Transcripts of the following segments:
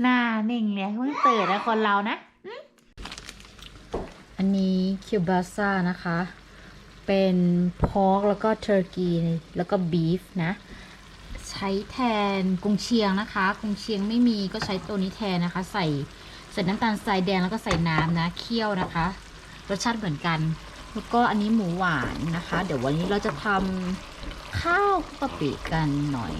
หน้านิ่งเลยเพิ่งตื่นนะคนเรานะ อันนี้คิวบาซ่านะคะ เป็นพอกแล้วก็เทอร์กีแล้วก็บีฟนะ ใช้แทนกุงเชียงนะคะ กุงเชียงไม่มีก็ใช้ตัวนี้แทนนะคะ ใส่ใส่น้ำตาลทรายแดงแล้วก็ใส่น้ำนะเคี่ยวนะคะ รสชาติเหมือนกัน แล้วก็อันนี้หมูหวานนะคะ เดี๋ยววันนี้เราจะทำข้าวกะปิกันหน่อย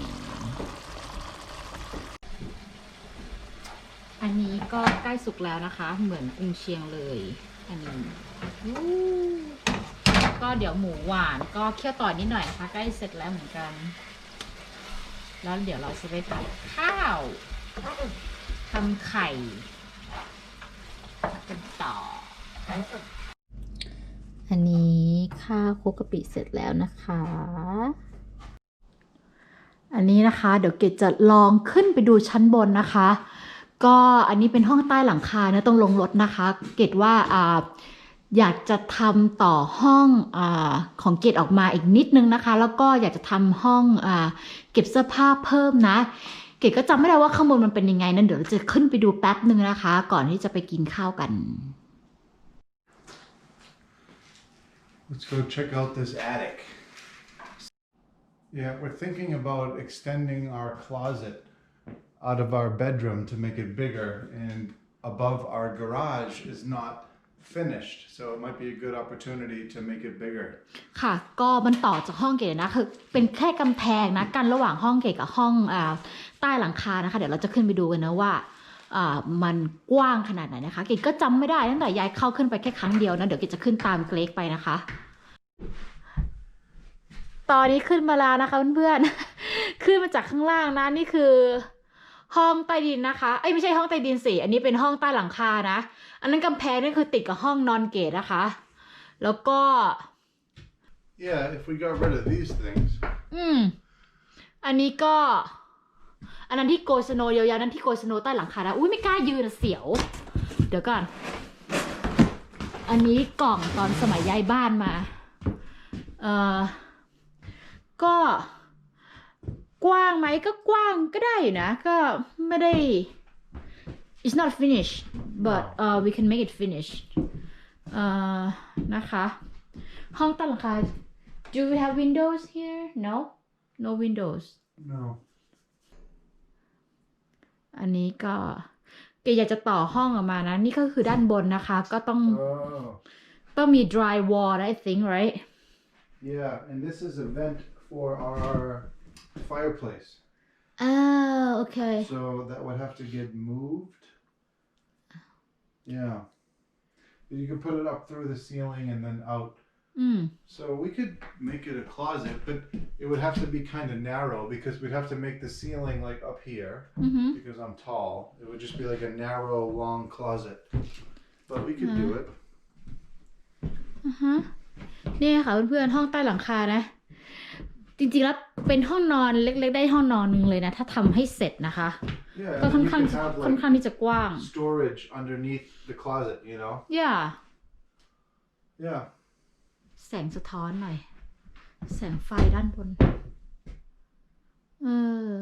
อันนี้ก็ใกล้สุกแล้วนะคะ เหมือนกุงเชียงเลย อันนี้ก็เดี๋ยวหมูหวานก็เคี่ยวต่อนิดหน่อยนะคะใกล้เสร็จแล้วเหมือนกัน แล้วเดี๋ยวเราจะไปทำข้าวทำไข่กันต่อ อันนี้ข้าวคุกกะปิเสร็จแล้วนะคะ อันนี้นะคะ เดี๋ยวเกดจะลองขึ้นไปดูชั้นบนนะคะ ก็อันนี้เป็นห้องใต้หลังคานะต้องลงรถนะคะ เกดว่าอ่าอยากจะทำต่อห้องอของเกดออกมาอีกนิดนึงนะคะ แล้วก็อยากจะทำห้องอเก็บเสื้อผ้าเพิ่มนะ เกดก็จำไม่ได้ว่าข้างบนมันเป็นยังไงนั้นเดี๋ยวเราจะขึ้นไปดูแป๊บนึงนะคะ ก่อนที่จะไปกินข้าวกัน Let's go check out this attic. Yeah, we're thinking about extending our closet out of our bedroom to make it bigger, and above our garage is not finished, so it might be a good opportunity to make it bigger. ค่ะ ก็มันต่อจากห้องเก๋นะคือเป็นแค่กำแพงนะกันระหว่างห้องเก๋กับห้องอ่าใต้หลังคานะคะ เดี๋ยวเราจะขึ้นไปดูกันนะว่าอ่ามันกว้างขนาดไหนนะคะเก๋ก็จำไม่ได้ตั้งแต่ยายเข้าขึ้นไปแค่ครั้งเดียวนะเดี๋ยวเก๋จะขึ้นตามเกรกไปนะคะ ตอนนี้ขึ้นมาแล้วนะคะเพื่อนๆ ขึ้นมาจากข้างล่างนะนี่คือ ห้องใต้ดินนะคะ เอ้ยไม่ใช่ห้องใต้ดินสิ อันนี้เป็นห้องใต้หลังคานะ อันนั้นกำแพงนี่คือติดกับห้องนอนเก๋นะคะ แล้วก็ Yeah, if we got rid of these things. อืม อันนี้ก็ อันนั้นที่โกยสโนว์ยาวๆนั้นที่โกยสโนว์ใต้หลังคานะอุ้ยไม่กล้ายืนอะเสียว เดี๋ยวก่อน อันนี้กล่องตอนสมัยย้ายบ้านมา เอ่อ ก็ กว้างไหมก็กว้างก็ได้อยู่นะ ก็ไม่ได้ it's not finished but uh, we can make it finished เอ่อนะคะ ห้องใต้หลังคา Do we have windows here? No, no windows. No. อันนี้ก็เกอยากจะต่อห้องออกมานะ นี่ก็คือด้านบนนะคะ ก็ต้อง Oh, ต้องมี dry wall I think right yeah, and this is a vent for our fireplace. อ่าโอเค So that would have to get moved. Yeah. You could put it up through the ceiling and then out. อืม So we could make it a closet, but it would have to be kind of narrow because we'd have to make the ceiling like up here อือหือ because I'm tall. It would just be like a narrow, long closet. But we could do it. อือฮะนี่ค่ะเพื่อนๆห้องใต้หลังคานะ จริงๆแล้วเป็นห้องนอนเล็กๆ ได้ห้องนอนหนึ่งเลยนะ ถ้าทำให้เสร็จนะคะ Yeah, ก็ and ค่อน then you ข้าง could have ค่อน like ข้างที่จะกว้าง storage underneath the closet, you know? ย่า Yeah. แสงสะท้อนหน่อย แสงไฟด้านบน เออ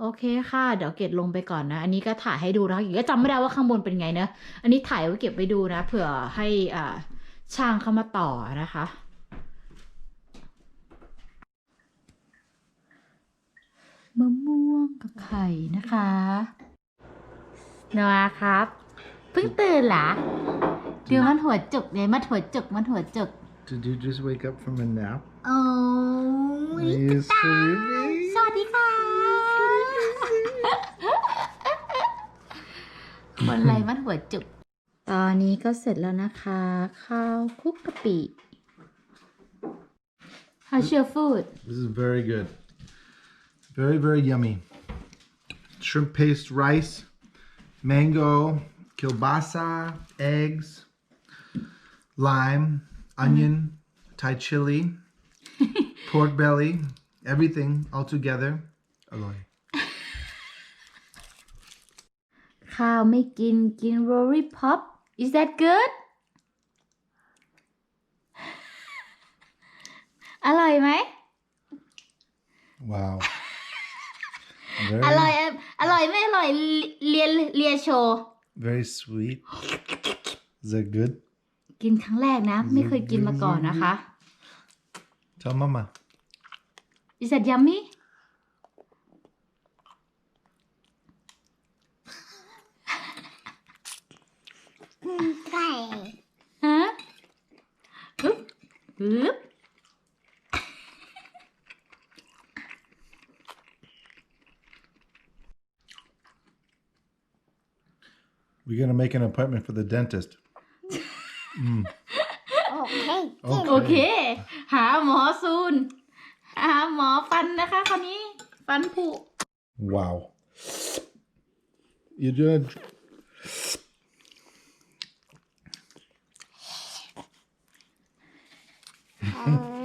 โอเคค่ะ เดี๋ยวเกดลงไปก่อนนะ อันนี้ก็ถ่ายให้ดูนะคะอีกก็จำไม่ได้ว่าข้างบนเป็นไงเนอะอันนี้ถ่ายไว้เก็บไว้ดูนะ เผื่อให้อ่าช่างเข้ามาต่อนะคะ มะม่วงกับไข่นะคะนัวครับ เพิ่งตื่นเหรอดูมันหัวจุกเลยมันหัวจุกมันหัวจุก Did you just wake up from a nap? โอ้ย Are you sleepy? สวัสดีค่ะ คนไรมันหัวจุก ตอนนี้ก็เสร็จแล้วนะคะ ข้าวคลุกกะปิ How's your food This is very good. Very, very yummy. Shrimp paste rice, mango, kielbasa, eggs, lime, onion, Thai chili, pork belly, everything all together. Aloy. ข้าวไม่กินกินโรลี่พ็อป is that good อร่อยไหม Wow. Very, อร่อยอร่อยไม่อร่อยเรียนเรียนโชว์ Very sweet. Is that good? กินครั้งแรกนะ ไม่เคยกินมาก่อนนะคะ Tell Mama. Is that yummy We're gonna make an appointment for the dentist. โอเค โอเค หาหมอซูน หาหมอฟันนะคะคนนี้ ฟันผุ Wow. You doing? Uh,